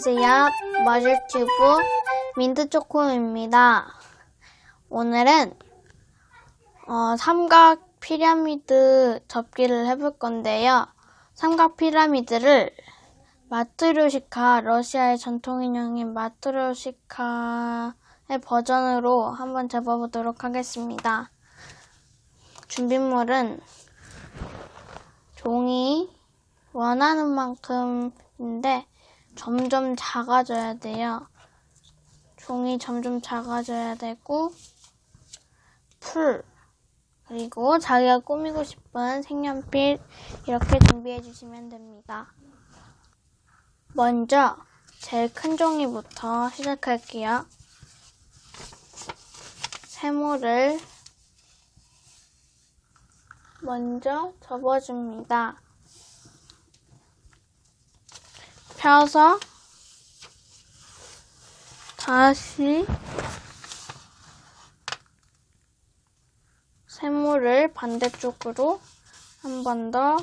안녕하세요. 머즐튜브 민트초코입니다. 오늘은 어, 삼각 피라미드 접기를 해볼 건데요. 삼각 피라미드를 마트료시카, 러시아의 전통 인형인 마트료시카의 버전으로 한번 접어보도록 하겠습니다. 준비물은 종이 원하는 만큼인데 점점 작아져야 돼요. 종이 점점 작아져야 되고 풀 그리고 자기가 꾸미고 싶은 색연필 이렇게 준비해 주시면 됩니다. 먼저 제일 큰 종이부터 시작할게요. 세모를 먼저 접어줍니다. 펴서 다시 세모를 반대쪽으로 한 번 더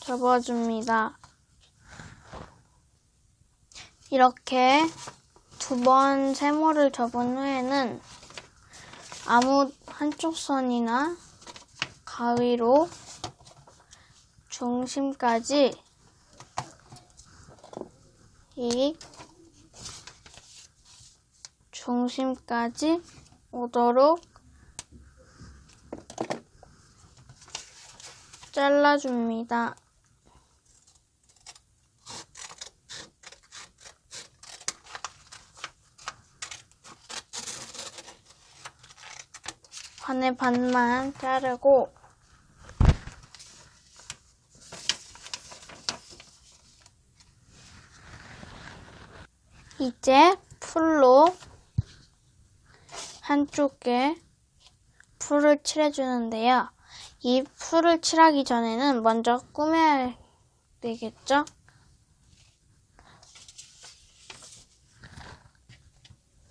접어줍니다. 이렇게 두 번 세모를 접은 후에는 아무 한쪽 선이나 가위로 중심까지 이 중심까지 오도록 잘라줍니다. 반의 반만 자르고 이제 풀로 한쪽에 풀을 칠해주는데요. 이 풀을 칠하기 전에는 먼저 꾸며야 되겠죠?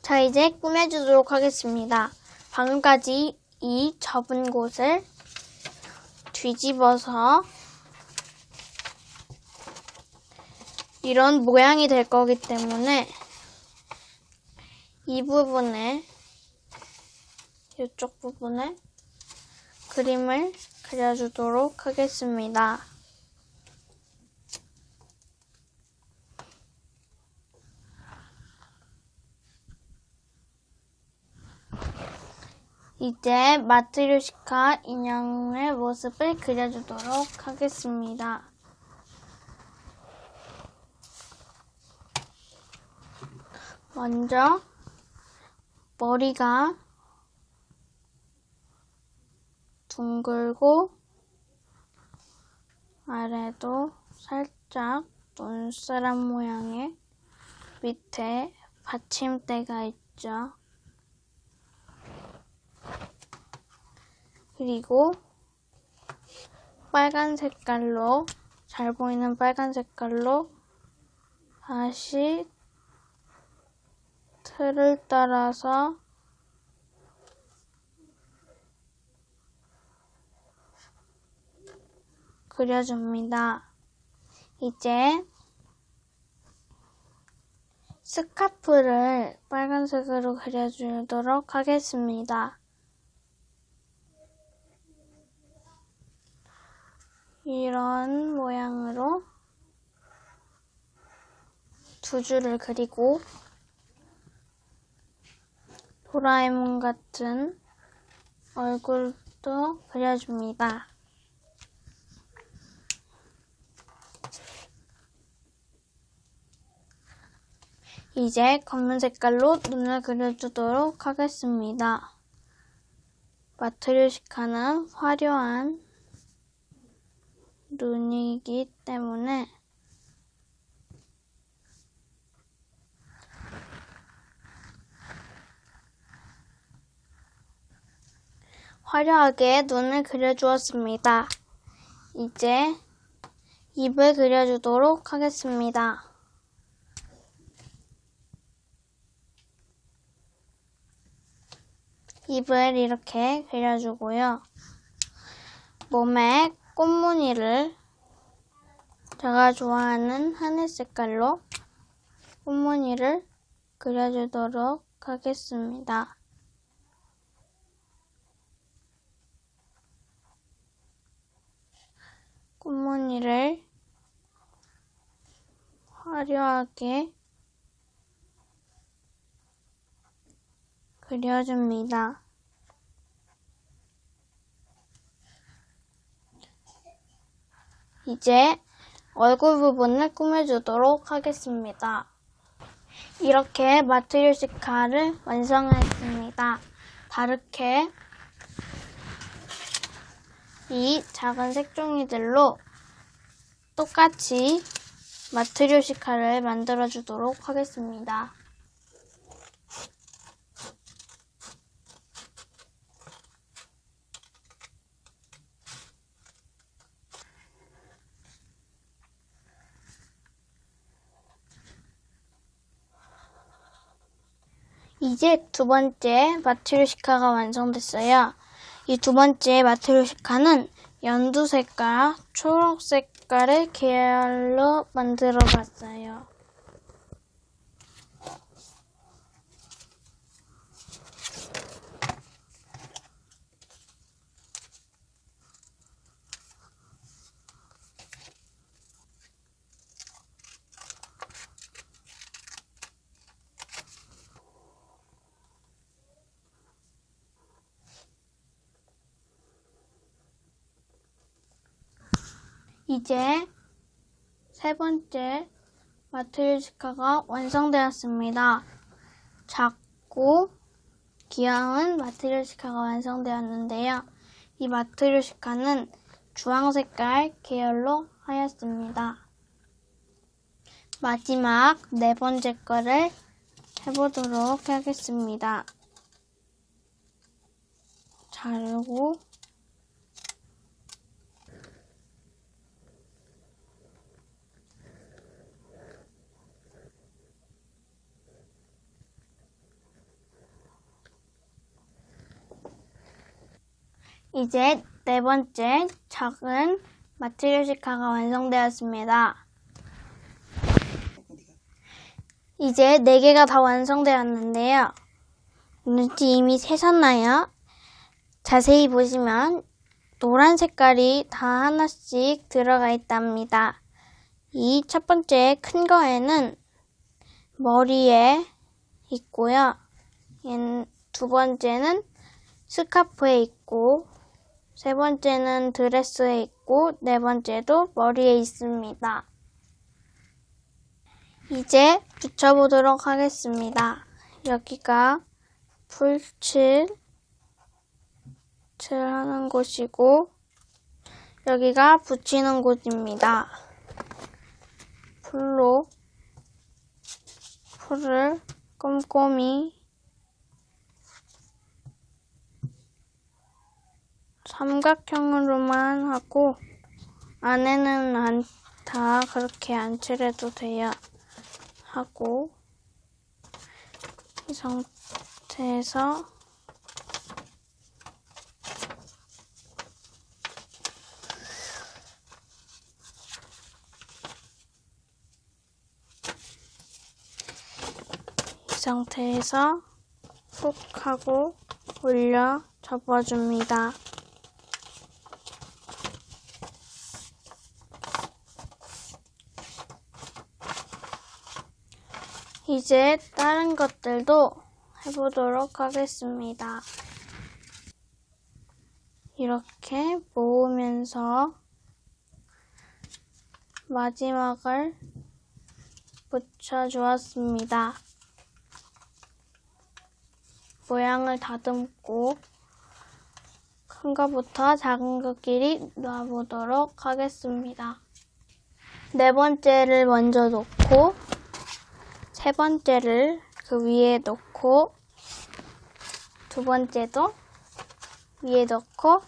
자, 이제 꾸며주도록 하겠습니다. 방금까지 이 접은 곳을 뒤집어서 이런 모양이 될 거기 때문에 이 부분에 이쪽 부분에 그림을 그려주도록 하겠습니다. 이제 마트료시카 인형의 모습을 그려주도록 하겠습니다. 먼저 머리가 둥글고 아래도 살짝 눈사람 모양의 밑에 받침대가 있죠. 그리고 빨간 색깔로 잘 보이는 빨간 색깔로 다시 틀을 따라서 그려줍니다. 이제 스카프를 빨간색으로 그려주도록 하겠습니다. 이런 모양으로 두 줄을 그리고 도라에몽 같은 얼굴도 그려줍니다. 이제 검은 색깔로 눈을 그려주도록 하겠습니다. 마트리오시카는 화려한 눈이기 때문에 화려하게 눈을 그려주었습니다. 이제 입을 그려주도록 하겠습니다. 입을 이렇게 그려주고요. 몸에 꽃무늬를 제가 좋아하는 하늘 색깔로 꽃무늬를 그려주도록 하겠습니다. 꽃무늬를 화려하게 그려줍니다. 이제 얼굴 부분을 꾸며주도록 하겠습니다. 이렇게 마트리오시카를 완성했습니다. 다르게 이 작은 색종이들로 똑같이 마트리오시카를 만들어 주도록 하겠습니다. 이제 두 번째 마트리오시카가 완성됐어요. 이 두 번째 마트리오시카는 연두 색깔, 초록 색깔의 계열로 만들어 봤어요. 이제 세 번째 마트리오시카가 완성되었습니다. 작고 귀여운 마트리오시카가 완성되었는데요. 이 마트리오시카는 주황 색깔 계열로 하였습니다. 마지막 네 번째 거를 해보도록 하겠습니다. 자르고 이제 네 번째 작은 마트리오시카가 완성되었습니다. 이제 네 개가 다 완성되었는데요. 눈치 이미 새셨나요? 자세히 보시면 노란 색깔이 다 하나씩 들어가 있답니다. 이 첫 번째 큰 거에는 머리에 있고요. 두 번째는 스카프에 있고 세 번째는 드레스에 있고 네 번째도 머리에 있습니다. 이제 붙여보도록 하겠습니다. 여기가 풀칠 칠 하는 곳이고 여기가 붙이는 곳입니다. 풀로 풀을 꼼꼼히 삼각형으로만 하고 안에는 안, 다 그렇게 안 칠해도 돼요. 하고 이 상태에서 이 상태에서 푹 하고 올려 접어줍니다. 이제 다른 것들도 해보도록 하겠습니다. 이렇게 모으면서 마지막을 붙여주었습니다. 모양을 다듬고 큰 거부터 작은 것끼리 놔보도록 하겠습니다. 네 번째를 먼저 놓고 세 번째를 그 위에 놓고 두 번째도 위에 놓고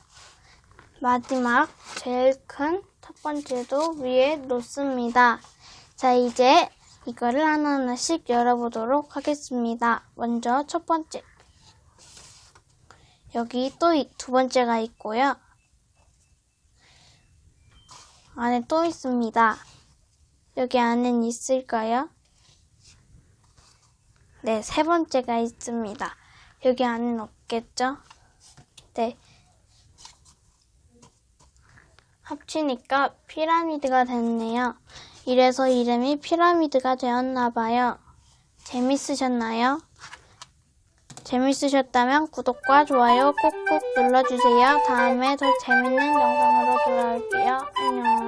마지막 제일 큰 첫 번째도 위에 놓습니다. 자, 이제 이거를 하나하나씩 열어보도록 하겠습니다. 먼저 첫 번째. 여기 또 두 번째가 있고요. 안에 또 있습니다. 여기 안엔 있을까요? 네, 세 번째가 있습니다. 여기 안에 없겠죠? 네. 합치니까 피라미드가 됐네요. 이래서 이름이 피라미드가 되었나 봐요. 재밌으셨나요? 재밌으셨다면 구독과 좋아요 꾹꾹 눌러주세요. 다음에 더 재밌는 영상으로 돌아올게요. 안녕.